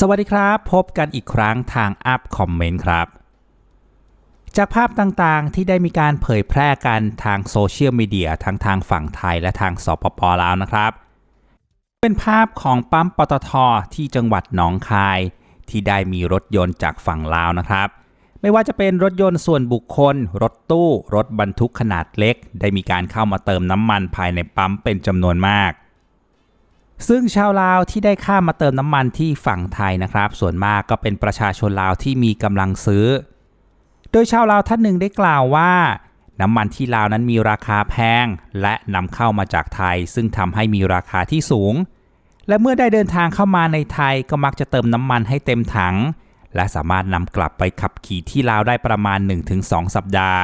สวัสดีครับ พบกันอีกครั้งทางอัพคอมเมนต์ครับ จากภาพต่างๆที่ได้มีการเผยแพร่กันทางโซเชียลมีเดียทั้งทางฝั่งไทยและทางสปปลาวนะครับ เป็นภาพของปั๊มปตทที่จังหวัดหนองคาย ที่ได้มีรถยนต์จากฝั่งลาวนะครับ ไม่ว่าจะเป็นรถยนต์ส่วนบุคคล รถตู้ รถบรรทุกขนาดเล็ก ได้มีการเข้ามาเติมน้ำมันภายในปั๊มเป็นจำนวนมาก ซึ่งชาวลาวที่ได้ข้ามมาเติมน้ำมันที่ฝั่งไทยนะครับ ส่วนมากก็เป็นประชาชนลาวที่มีกำลังซื้อ โดยชาวลาวท่านหนึ่งได้กล่าวว่า น้ำมันที่ลาวนั้นมีราคาแพง และนำเข้ามาจากไทย ซึ่งทำให้มีราคาที่สูง และเมื่อได้เดินทางเข้ามาในไทยก็มักจะเติมน้ำมันให้เต็มถัง และสามารถนำกลับไปขับขี่ที่ลาวได้ประมาณ 1-2 สัปดาห์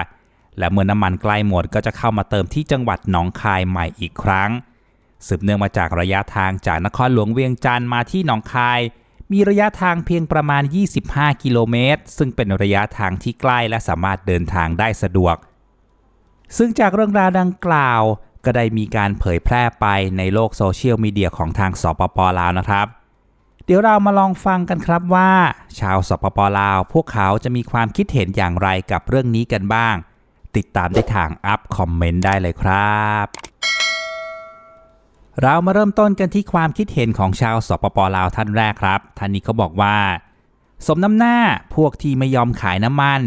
และเมื่อน้ำมันใกล้หมดก็จะเข้ามาเติมที่จังหวัดหนองคายใหม่อีกครั้ง สืบเนื่องมาจากระยะทางจากนครหลวงเวียงจันทร์มาที่หนองคาย มีระยะทางเพียงประมาณ 25 กิโลเมตร ซึ่งเป็นระยะทางที่ใกล้และสามารถเดินทางได้สะดวก ซึ่งจากเรื่องราวดังกล่าวก็ได้มีการเผยแพร่ไปในโลกโซเชียลมีเดียของทางสปปลาวนะครับ เดี๋ยวเรามาลองฟังกันครับว่า ชาวสปปลาว พวกเขาจะมีความคิดเห็นอย่างไรกับเรื่องนี้กันบ้าง ติดตามได้ทางอัพคอมเมนต์ได้เลยครับ เรามาเริ่มต้นกันที่ความคิดเห็นของชาวสปปลาวท่านแรกครับ ท่านนี้เขาบอกว่า สมน้ำหน้าพวกที่ไม่ยอมขายน้ำมัน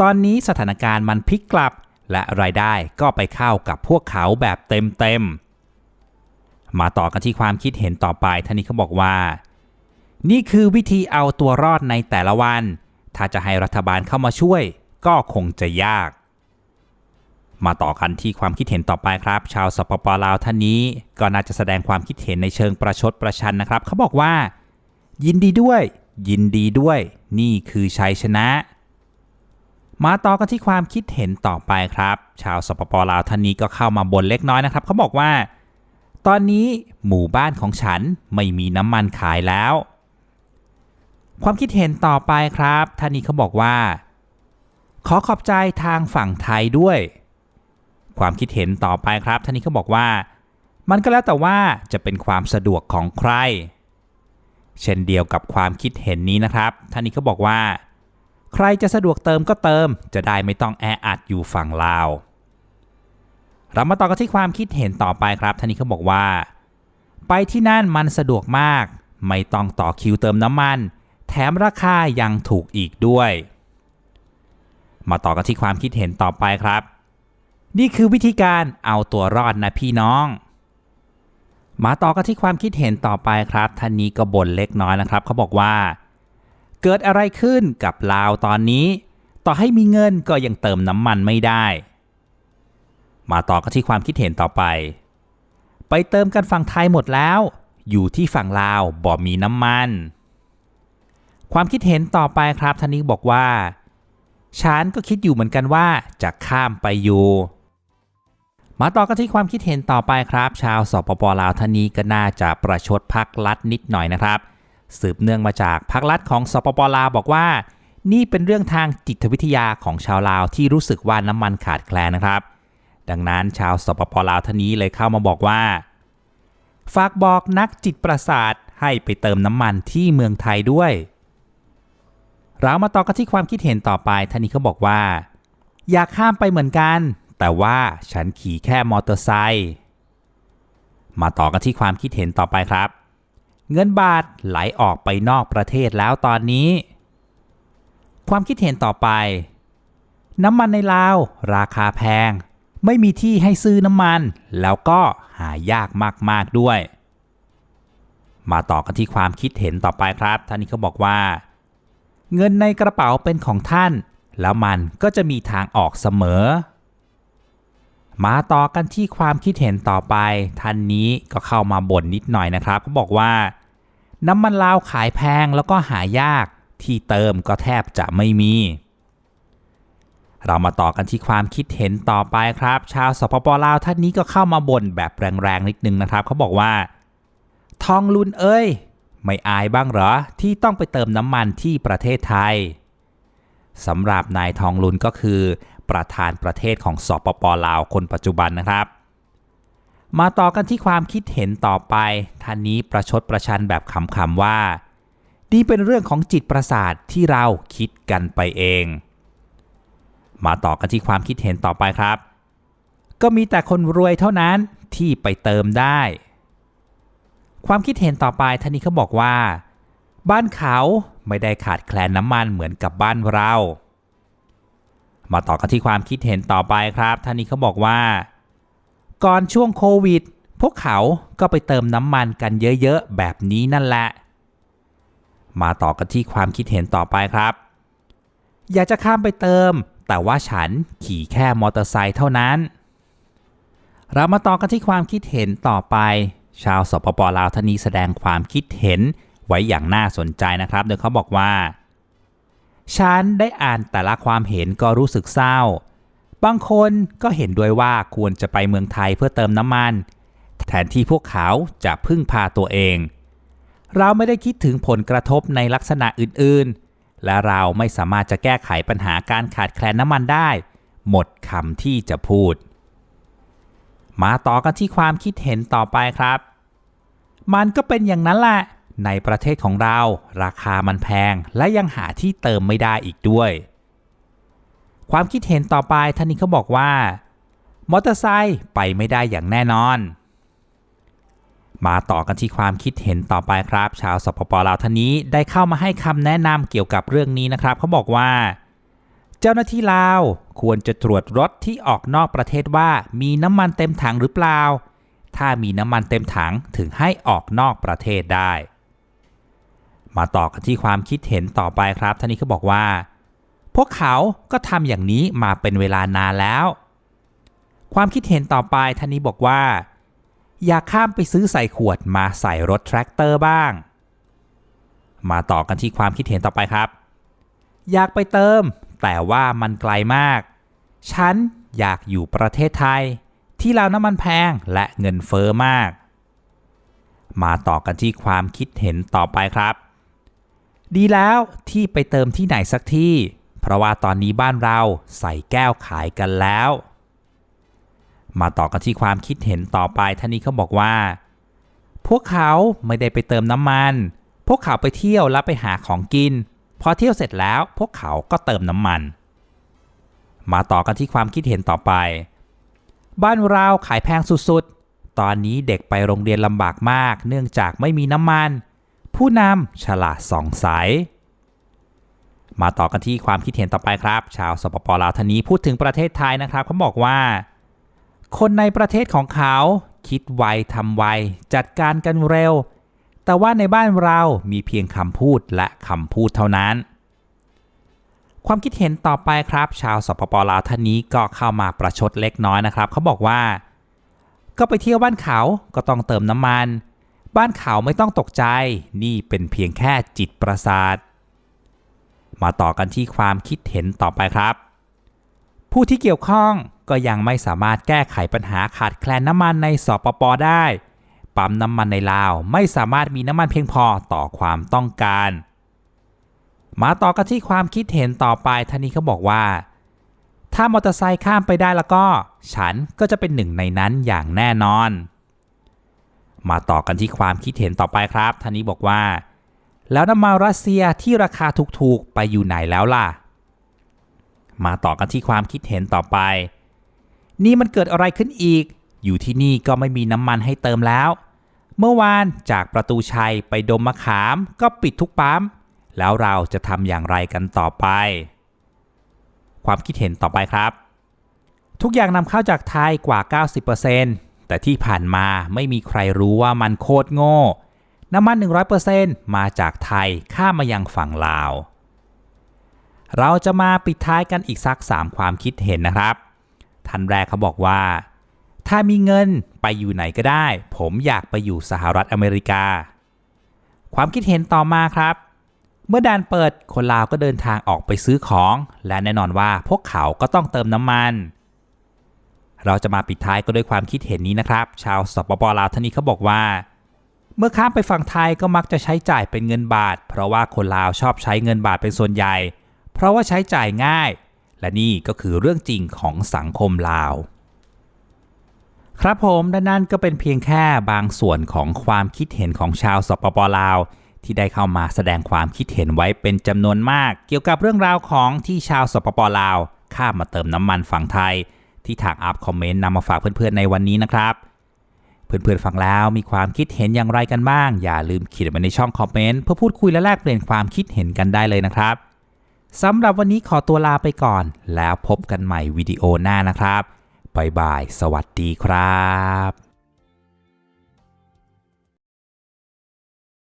ตอนนี้สถานการณ์มันพลิกกลับ และรายได้ก็ไปเข้ากับพวกเขาแบบเต็มๆ มาต่อกันที่ความคิดเห็นต่อไปท่านนี้เขาบอกว่า นี่คือวิธีเอาตัวรอดในแต่ละวัน ถ้าจะให้รัฐบาลเข้ามาช่วย ก็คงจะยาก มาต่อกันที่ความคิดเห็นต่อไปครับ ชาวสปปลาวท่านนี้ ก็น่าจะแสดงความคิดเห็นในเชิงประชดประชันนะครับ เขาบอกว่า ยินดีด้วย ยินดีด้วย นี่คือชัยชนะ มาต่อกันที่ความคิดเห็นต่อไปครับ ชาวสปปลาวท่านนี้ก็เข้ามาบ่นเล็กน้อยนะครับ เขาบอกว่า ตอนนี้หมู่บ้านของฉันไม่มีน้ำมันขายแล้ว ความคิดเห็นต่อไปครับท่านนี้เขาบอกว่า ขอขอบใจทางฝั่งไทยด้วย ความคิดเห็นต่อไปครับท่านนี้เขาบอกว่า มันก็แล้วแต่ว่าจะเป็นความสะดวกของใคร เช่นเดียวกับความคิดเห็นนี้นะครับ ท่านนี้เขาบอกว่า ใครจะสะดวกเติมก็เติม จะได้ไม่ต้องแออัดอยู่ฝั่งลาว เรามาต่อกันที่ความคิดเห็นต่อไปครับ ท่านนี้เขาบอกว่า ไปที่นั่นมันสะดวกมาก ไม่ต้องต่อคิวเติมน้ำมัน แถมราคายังถูกอีกด้วย มาต่อกันที่ความคิดเห็นต่อไปครับ นี่คือวิธีการเอาตัวรอดนะพี่น้อง มาต่อกันที่ความคิดเห็นต่อไปครับท่านนี้ก็บ่นเล็กน้อยนะครับ เขาบอกว่า เกิดอะไรขึ้นกับลาวตอนนี้ ต่อให้มีเงินก็ยังเติมน้ำมันไม่ได้ มาต่อกันที่ความคิดเห็นต่อไป ไปเติมกันฝั่งไทยหมดแล้ว อยู่ที่ฝั่งลาวบ่มีน้ำมัน ความคิดเห็นต่อไปครับท่านนี้บอกว่าฉันก็คิดอยู่เหมือนกันว่าจะข้ามไปอยู่ มาต่อกันที่ความคิดเห็นต่อไปครับ ชาวสปปลาวท่านนี้ก็น่าจะประชดพักลัดนิดหน่อยนะครับ สืบเนื่องมาจากพักลัดของสปปลาวบอกว่า นี่เป็นเรื่องทางจิตวิทยาของชาวลาวที่รู้สึกว่าน้ำมันขาดแคลนนะครับ ดังนั้นชาวสปปลาวท่านนี้เลยเข้ามาบอกว่า ฝากบอกนักจิตประสาทให้ไปเติมน้ำมันที่เมืองไทยด้วย เรามาต่อกันที่ความคิดเห็นต่อไปท่านนี้เขาบอกว่า อยากข้ามไปเหมือนกัน แต่ว่าฉันขี่แค่มอเตอร์ไซค์มาต่อกันที่ความคิดเห็นต่อไปครับ เงินบาทไหลออกไปนอกประเทศแล้วตอนนี้ ความคิดเห็นต่อไป น้ำมันในลาว ราคาแพง ไม่มีที่ให้ซื้อน้ำมัน แล้วก็หายากมากๆด้วย มาต่อกันที่ความคิดเห็นต่อไปครับท่านนี้เขาบอกว่า เงินในกระเป๋าเป็นของท่าน แล้วมันก็จะมีทางออกเสมอ มาต่อกันที่ความคิดเห็นต่อไปท่านนี้ก็เข้ามาบ่นนิดหน่อยนะครับเขาบอกว่า น้ำมันลาวขายแพงแล้วก็หายากที่เติมก็แทบจะไม่มี เรามาต่อกันที่ความคิดเห็นต่อไปครับ ชาวสปปลาวท่านนี้ก็เข้ามาบ่นแบบแรงๆนิดนึงนะครับเขาบอกว่า ทองลุนเอ้ย ไม่อายบ้างเหรอ ที่ต้องไปเติมน้ำมันที่ประเทศไทยสำหรับนายทองลุนก็คือ ประธานประเทศของสปปลาวคนปัจจุบันนะครับ มาต่อกันที่ความคิดเห็นต่อไปท่านนี้ประชดประชันแบบขำๆว่า นี่เป็นเรื่องของจิตประสาทที่เราคิดกันไปเอง มาต่อกันที่ความคิดเห็นต่อไปครับ ก็มีแต่คนรวยเท่านั้นที่ไปเติมได้ ความคิดเห็นต่อไปท่านนี้เขาบอกว่า บ้านเขาไม่ได้ขาดแคลนน้ำมันเหมือนกับบ้านเรา มาต่อกันที่ความคิดเห็นต่อไปครับท่านนี้เขาบอกว่า ก่อนช่วงโควิด พวกเขาก็ไปเติมน้ำมันกันเยอะๆ แบบนี้นั่นแหละ มาต่อกันที่ความคิดเห็นต่อไปครับ อยากจะข้ามไปเติม แต่ว่าฉันขี่แค่มอเตอร์ไซค์เท่านั้น เรามาต่อกันที่ความคิดเห็นต่อไป ชาวสปปลาวท่านนี้แสดงความคิดเห็นไว้อย่างน่าสนใจนะครับ โดยเขาบอกว่า ฉันได้อ่านแต่ละความเห็นก็รู้สึกเศร้า บางคนก็เห็นด้วยว่าควรจะไปเมืองไทยเพื่อเติมน้ำมัน แทนที่พวกเขาจะพึ่งพาตัวเอง เราไม่ได้คิดถึงผลกระทบในลักษณะอื่นๆ และเราไม่สามารถจะแก้ไขปัญหาการขาดแคลนน้ำมันได้ หมดคำที่จะพูด มาต่อกันที่ความคิดเห็นต่อไปครับ มันก็เป็นอย่างนั้นแหละ ในประเทศของเราราคามันแพงและยังหาที่เติมไม่ได้อีกด้วย ความคิดเห็นต่อไปท่านนี้เขาบอกว่ามอเตอร์ไซค์ไปไม่ได้อย่างแน่นอน มาต่อกันที่ความคิดเห็นต่อไปครับ ชาวสปปลาวท่านนี้ได้เข้ามาให้คำแนะนำเกี่ยวกับเรื่องนี้นะครับเขาบอกว่า เจ้าหน้าที่ลาวควรจะตรวจรถที่ออกนอกประเทศว่ามีน้ำมันเต็มถังหรือเปล่า ถ้ามีน้ำมันเต็มถังถึงให้ออกนอกประเทศได้ มาต่อกันที่ความคิดเห็นต่อไปครับท่านนี้เขาบอกว่า พวกเขาก็ทำอย่างนี้มาเป็นเวลานานแล้ว ความคิดเห็นต่อไปท่านนี้บอกว่า อยากข้ามไปซื้อใส่ขวดมาใส่รถแทรกเตอร์บ้าง มาต่อกันที่ความคิดเห็นต่อไปครับ อยากไปเติม แต่ว่ามันไกลมาก ฉันอยากอยู่ประเทศไทย ที่เราน้ำมันแพงและเงินเฟอ้อมาก มาต่อกันที่ความคิดเห็นต่อไปครับ ดีแล้วที่ไปเติมที่ไหนสักที่ เพราะว่าตอนนี้บ้านเราใส่แก้วขายกันแล้ว มาต่อกันที่ความคิดเห็นต่อไปท่านนี้เขาบอกว่า พวกเขาไม่ได้ไปเติมน้ำมัน พวกเขาไปเที่ยวแล้วไปหาของกิน พอเที่ยวเสร็จแล้วพวกเขาก็เติมน้ำมัน มาต่อกันที่ความคิดเห็นต่อไป บ้านเราขายแพงสุดๆ ตอนนี้เด็กไปโรงเรียนลำบากมาก เนื่องจากไม่มีน้ำมัน ผู้นำฉลาดสองสายมาต่อกันที่ความคิดเห็นต่อไปครับ ชาวสปปลาวท่านนี้พูดถึงประเทศไทยนะครับเขาบอกว่า คนในประเทศของเขาคิดไวทำไว จัดการกันเร็ว แต่ว่าในบ้านเรามีเพียงคำพูดและคำพูดเท่านั้น ความคิดเห็นต่อไปครับ ชาวสปปลาวท่านนี้ก็เข้ามาประชดเล็กน้อยนะครับเขาบอกว่า ก็ไปเที่ยวบ้านเขาก็ต้องเติมน้ำมัน บ้านเขาไม่ต้องตกใจ นี่เป็นเพียงแค่จิตประสาท มาต่อกันที่ความคิดเห็นต่อไปครับ ผู้ที่เกี่ยวข้องก็ยังไม่สามารถแก้ไขปัญหาขาดแคลนน้ำมันในสปปได้ ปั๊มน้ำมันในลาวไม่สามารถมีน้ำมันเพียงพอต่อความต้องการ มาต่อกันที่ความคิดเห็นต่อไปท่านนี้เขาบอกว่า ถ้ามอเตอร์ไซค์ข้ามไปได้แล้วก็ ฉันก็จะเป็นหนึ่งในนั้นอย่างแน่นอน มาต่อกันที่ความคิดเห็นต่อไปครับท่านนี้บอกว่า แล้วน้ำมันรัสเซียที่ราคาถูกๆไปอยู่ไหนแล้วล่ะ มาต่อกันที่ความคิดเห็นต่อไป นี่มันเกิดอะไรขึ้นอีก อยู่ที่นี่ก็ไม่มีน้ำมันให้เติมแล้ว เมื่อวานจากประตูชัยไปดมมะขามก็ปิดทุกปั๊มแล้วเราจะทำอย่างไรกันต่อไป ความคิดเห็นต่อไปครับ ทุกอย่างนำเข้าจากไทยกว่า 90% แต่ที่ผ่านมาไม่มีใครรู้ว่ามันโคตรโง่ น้ำมัน 100%มาจากไทยข้ามมายังฝั่งลาว เราจะมาปิดท้ายกันอีกสัก 3 ความคิดเห็นนะครับ ท่านแรกเขาบอกว่า ถ้ามีเงินไปอยู่ไหนก็ได้ ผมอยากไปอยู่สหรัฐอเมริกา ความคิดเห็นต่อมาครับเมื่อด่านเปิดคนลาวก็เดินทางออกไปซื้อของ และแน่นอนว่าพวกเขาก็ต้องเติมน้ำมัน เราจะมาปิดท้ายก็ด้วยความคิดเห็นนี้นะครับ ชาวสปปลาวท่านนี้เขาบอกว่า เมื่อข้ามไปฝั่งไทยก็มักจะใช้จ่ายเป็นเงินบาท เพราะว่าคนลาวชอบใช้เงินบาทเป็นส่วนใหญ่ เพราะว่าใช้จ่ายง่าย และนี่ก็คือเรื่องจริงของสังคมลาวครับผมและนั่นก็เป็นเพียงแค่บางส่วนของความคิดเห็นของชาวสปปลาว ที่ได้เข้ามาแสดงความคิดเห็นไว้เป็นจำนวนมาก เกี่ยวกับเรื่องราวของที่ชาวสปปลาว ข้ามมาเติมน้ำมันฝั่งไทย ที่ทางอัพคอมเมนต์นำมาฝากเพื่อนๆในวันนี้นะครับ เพื่อนๆฟังแล้วมีความคิดเห็นอย่างไรกันบ้าง อย่าลืมเขียนมาในช่องคอมเมนต์เพื่อพูดคุยและแลกเปลี่ยนความคิดเห็นกันได้เลยนะครับสำหรับวันนี้ขอตัวลาไปก่อน แล้วพบกันใหม่วิดีโอหน้านะครับบ๊ายบาย สวัสดีครับ